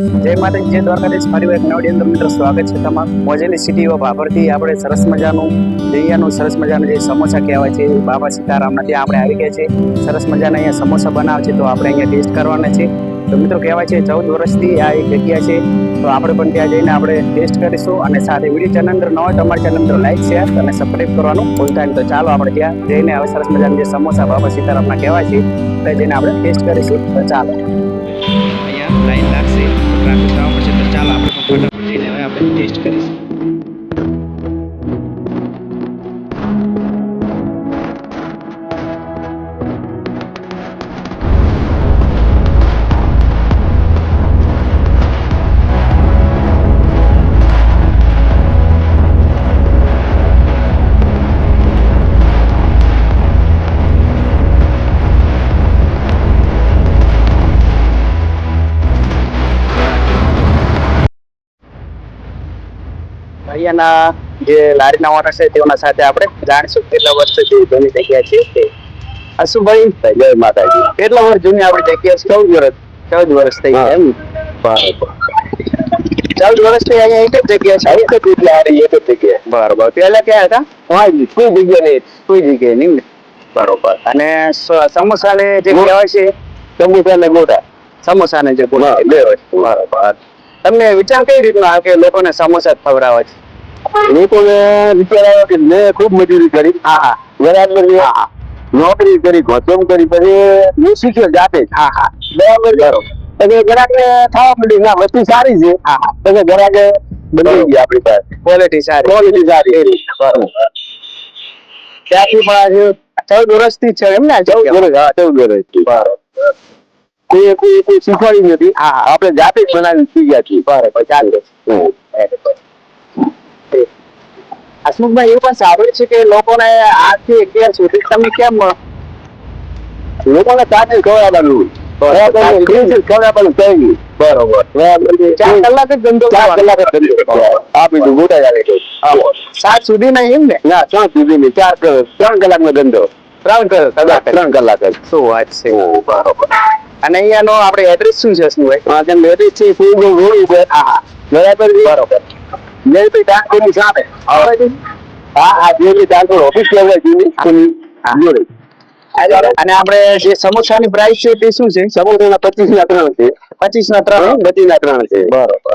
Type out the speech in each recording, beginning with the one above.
જય માતાજી, જય દ્વારકાધીશ. મારી એક નવડી અંદર મિત્રો સ્વાગત છે તમારું મોજેલી સિટી ઓફ ભાભરથી આપણે સરસ મજાનું દૈયાનું સરસ મજાનું જે સમોસા કહેવાય છે, બાબા સીતારામના ત્યાં આપણે આવી ગયા છે સરસ મજાના અહીંયા સમોસા બનાવે છે, તો આપણે અહીંયા ટેસ્ટ કરવાના છે. તો મિત્રો કહેવાય છે, ચૌદ વર્ષથી આ એક જગ્યા છે. તો આપણે પણ ત્યાં જઈને આપણે ટેસ્ટ કરીશું અને સાથે વીડિયો ચેનલ અંદર ન હોય તો અમારી ચેનલ અંદર લાઈક શેર અને સબસ્ક્રાઈબ કરવાનું ભૂલતા તો ચાલો આપણે ત્યાં જઈને હવે સરસ મજાના જે સમોસા બાબા સીતારામના કહેવાય છે, ત્યાં જઈને આપણે ટેસ્ટ કરીશું. તો ચાલો. લાઈન લાગશે. ટ્રાફિક થવા પડશે તો ચાલો, આપણે પણ ફટાફટ જઈને હવે આપણે ટેસ્ટ કરીશું. અહીંયાના જે લારીના ઓનર છે તેઓના સાથે આપણે જાણીશું કેટલા વર્ષથી જૂની જગ્યા છે તે. અશુભાઈ જય માતાજી. કેટલા વર્ષ જૂની આપણી જગ્યા છે? ચૌદ વર્ષ. ચૌદ વર્ષ થઈ એમ. ચૌદ વર્ષથી અહીંયા એક જ જગ્યા છે? એક જ લારી એક જ જગ્યા. બરોબર. પહેલા ક્યાં હતા? કોઈ જગ્યા નહીં. કોઈ જગ્યા નહીં બરોબર. અને સમોસા સમોસાને જે કહેવાય છે? સમોસા ને ગોટા. સમોસા ને જે ગોટા. બરોબર. તમને વિચાર કઈ રીતનો આવે કે લોકોને સમોસા ખવડાવે છે? લોકોને વિચાર આવ્યો કે મેં ખૂબ મજૂરી કરી. હા બરાબર નોકરી કરી ગોતમ કરી પછી હું શીખ્યો જાતે હા હા. બરાબર? બરોબર. પછી ગ્રાહકને થવા મળી ના વસ્તુ સારી છે. હા પછી ગ્રાહકે બની ગઈ આપણી પાસે. ક્વોલિટી સારી. ક્વોલિટી સારી. બરોબર. ત્યાંથી પણ આજે ચૌદ વર્ષથી છે એમ ને? ચૌદ? વર્ષ હા ચૌદ વર્ષ બરાબર. કોઈ કોઈ કોઈ શીખવાડી નથી. હા. આપણે જાતે જ બનાવી શીખ્યા છીએ. બરાબર ચાલે. હસમુખભાઈ એવું પણ સાંભળ્યું છે કે લોકોને આજથી અગિયાર સુધી તમે કેમ લોકોને સાથે ખવડાવવાનું ખવડાવવાનું કહી બરોબર. ચાર કલાક જ ધંધો ચાર કલાક જ ધંધો આપી દઉં ગોટા ચાલે સાત સુધી નહીં એમ ને? ના ત્રણ સુધી ની ચાર ત્રણ કલાક નો ધંધો. ત્રણ કલાક. ત્રણ કલાક જ. શું વાત છે? બરોબર. અને અહીંયાનો આપણે એડ્રેસ શું છે રોડ ઉપર. હા બરાબર બરોબર. જયભાઈ ડાકોરની સામે હા હા જેવી ડાકોર ઓફિસ લેવાય જૂની જોડે. અને આપણે જે સમોસાની પ્રાઇસ છે તે શું છે સમોસાના પચીસ ના ત્રણ છે પચીસ ના ત્રણ બત્રીસ ના ત્રણ છે બરોબર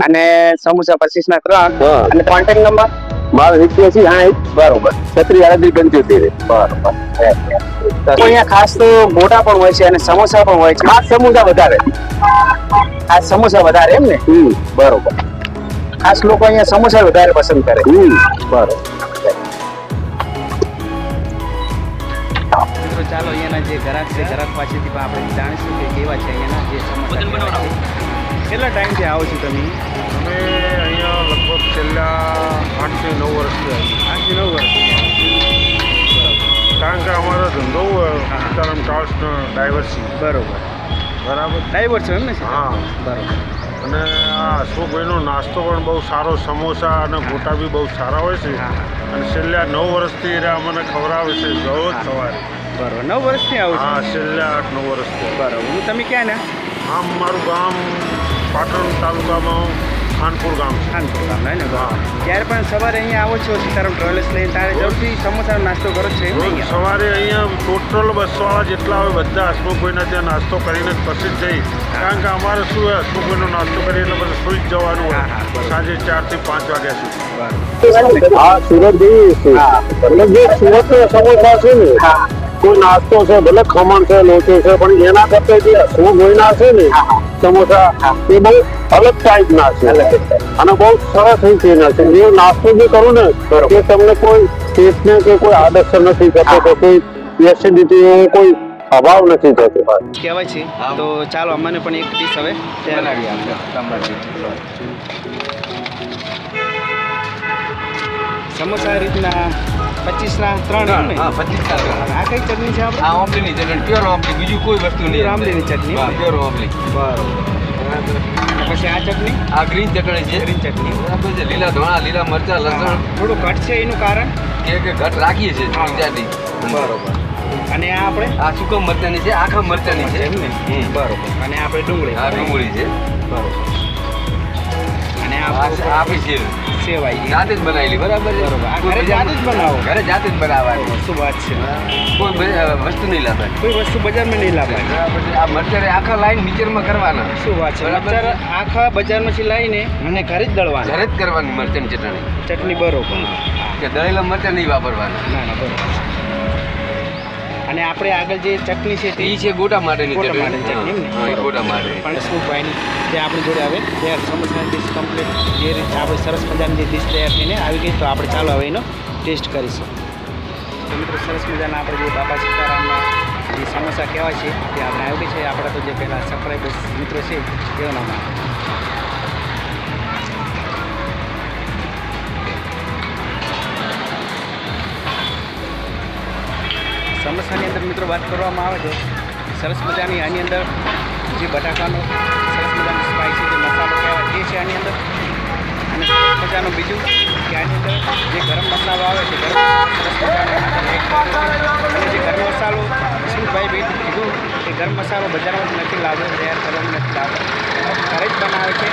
અને સમોસા પચીસ ના ત્રણ. અને કોન્ટેક્ટ નંબર મારો સિત્યાસી સાઠ બરોબર છત્રીસ આડત્રીસ પંચોતેર બરોબર અહીંયા ખાસ તો મોટા પણ હોય છે અને સમોસા પણ હોય છે ખાસ સમોસા વધારે ખાસ સમોસા વધારે એમ ને બરોબર ખાસ લોકો અહીંયા સમોસા વધારે પસંદ કરે. બરાબર. મિત્રો ચાલો અહીંયાના જે ગ્રાહક છે ગ્રાહક પાસેથી પણ આપણે જાણીશું કે કેવા છે અહીંયાના જે સમોસા કેટલા ટાઈમથી આવો છો તમે? અમે અહીંયા લગભગ છેલ્લા આઠથી નવ વર્ષથી આઠથી નવ વર્ષ કારણ કે અમારો ધંધો સીતારામ ટ્રાવેલ્સનો ડ્રાઈવર છે બરાબર. બરાબર. ડ્રાઈવર છે એમ ને? હા. બરોબર. અને આ અશોકભાઈનો નાસ્તો પણ બહુ સારો સમોસા અને ગોટા બી બહુ સારા હોય છે. અને છેલ્લા નવ વર્ષથી એ અમને ખવડાવે છે રોજ સવારે. બરાબર. નવ વર્ષથી આવું હા છેલ્લા આઠ નવ વર્ષથી. બરાબર. હું તમે ક્યાં ને? આમ મારું ગામ પાટણ તાલુકામાં ખાનપુર ગામ છે. ખાનપુર ગામ ને? હા. જ્યારે પણ સવારે અહીંયા આવો છો સીતારામ ટ્રાવેલ્સ લઈને ત્યારે જરૂરથી સમોસાનો નાસ્તો કરો છે? સવારે અહીંયા ટોટલ બસવાળા જેટલા હોય બધા હસમુખભાઈના ત્યાં નાસ્તો કરીને પછી જ જઈ કારણ કે અમારે શું હોય હસમુખભાઈનો નાસ્તો કરી એટલે પછી સુઈ જ જવાનું હોય. સાંજે ચારથી પાંચ વાગ્યા સુધી હા સુરત જઈએ છીએ હા. એટલે જે સુરત સમોસા છે ને કોઈ નાસ્તો છે ભલે ખમણ છે લોચો છે પણ એના કરતા જે સો ના છે ને. સમોસા એ બહુ અલગ ટાઈપ ના છે. અને બહુ સરસ રીતેના છે. જે નાસ્તો જે કરું ને. એ તમને કોઈ પેટને કે કોઈ આદર્શ નથી થતો કે કોઈ એસિડિટી કોઈ અભાવ નથી થતો. કહેવાય છે. તો ચાલો અમને પણ એક ડીશ હવે બનાવી આપજો સમોસા રીતના પચીસના ત્રણ? હા પચીસ અને આ કઈ ચટણી છે આપણે? આ ઓમલીની ચટણી પ્યોર ઓમલી બીજું કોઈ વસ્તુ નહીં. આમલીની ચટણી. પ્યોર ઓમલી બરોબર. પછી આ ચટણી? આ ગ્રીન ચટણી છે. ગ્રીન ચટણી. બરાબર છે લીલા ધોણા લીલા મરચા લસણ. થોડું ઘટ છે એનું કારણ? કે કે ઘટ રાખીએ છીએ હા. બરોબર. અને આ આપણે? આ સુકમ મરચાની છે આખા મરચાની છે. એમ ને બરોબર. અને આપણે ડુંગળી. આ ડુંગળી છે. બરોબર. અને આ આપણી છે- આપણી જાતે જ બનાવેલી બરાબર છે? બરોબર. આ ઘરે જાતે જ બનાવો? ઘરે જાતે જ બનાવવાની. શું વાત છે? કોઈ વસ્તુ નહીં લાવવાની. કોઈ વસ્તુ બજારમાં નહીં લાવવાની. બરાબર આ મરચાં આખા લાઈન મિક્સરમાં કરવાના. શું વાત છે? મચ્છર આખા બજારમાંથી લાવીને અને ઘરે જ દળવાના. ઘરે જ કરવાની મરચાંની ચટણી. ચટણી બરોબર. કે દળેલા મરચાં નહીં વાપરવાના. ના ના બરોબર. અને આપણે આગળ જે ચટણી છે તે એ છે ગોટા માટેની ગોટા માટેની ચટણી ગોટા માટે પણ સ્મૂથભાઈની જે આપણી જોડે આવે તૈયાર સમોસાની ડીશ કમ્પ્લીટ જે રીતે આપણે સરસ મજાની જે ડીશ તૈયાર થઈને આવી ગઈ તો આપણે ચાલો હવે એનો ટેસ્ટ કરીશું. તો મિત્રો સરસ મજાના આપણે જે બાબા સીતારામના જે સમોસા કહેવાય છે તે આપણે આવી ગઈ છે. આપણા તો જે પહેલાં સબસ્ક્રાઈબર્સ મિત્રો છે તેઓના માટે. સમોસાની અંદર મિત્રો વાત કરવામાં આવે છે સરસ મજાની આની અંદર જે બટાકાનો સરસ મજાનો સ્પાઇસી જે મસાલો કહેવાય એ છે આની અંદર. અને સરસ મજાનું બીજું કે આની અંદર જે ગરમ મસાલો આવે છે, ગરમ સરસ મજાનો. અને જે ગરમ મસાલો વિષ્ણુભાઈ ભાઈ કીધું કે ગરમ મસાલો બજારમાં નથી લાવ્યો તૈયાર કરવામાં નથી લાવ્યો ઘરે જ બનાવે છે.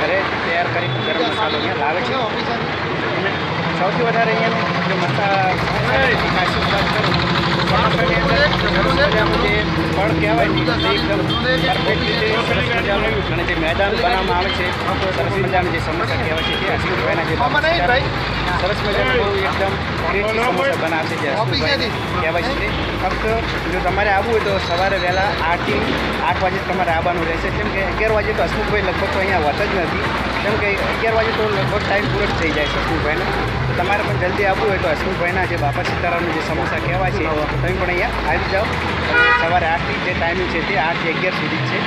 ઘરે તૈયાર કરી ગરમ મસાલો અહીંયા લાવે છે. અને સૌથી વધારે જે જે ફળ કહેવાય અને જે મેદાન બનાવવામાં આવે છે સરસ મજાનું જે સમોસા કહેવાય છે તે અશ્વિનભાઈના જે બાબા સરસ મજાનું એકદમ ટેસ્ટી સમોસા બનાવે જે કહેવાય છે ફક્ત જો તમારે આવવું હોય તો સવારે વહેલા આઠથી આઠ વાગે તમારે આવવાનું રહેશે. કેમ કે અગિયાર વાગે તો હસમુખભાઈ લગભગ તો અહીંયા હોતા જ નથી. કેમ કે અગિયાર વાગે તો લગભગ ટાઈમ પૂરો જ થઈ જાય છે હસમુખભાઈને તો તમારે પણ જલ્દી આવવું હોય તો હસમુખભાઈના જે બાપા સીતારામનું જે સમોસા કહેવાય છે તમે પણ અહીંયા આવી જાઓ. સવારે આઠથી જે ટાઈમિંગ છે તે આઠથી અગિયાર સુધી જ છે.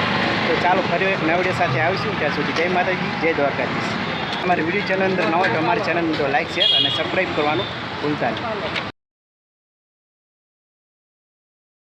તો ચાલો ફરી એક નવડિયા સાથે આવીશું. ત્યાં સુધી જય માતાજી જય દ્વારકાધીશ. અમારી વીડિયો ચેનલ અંદર ન હોય તો અમારી ચેનલ તો લાઈક શેર અને સબસ્ક્રાઈબ કરવાનું ભૂલતા નહીં.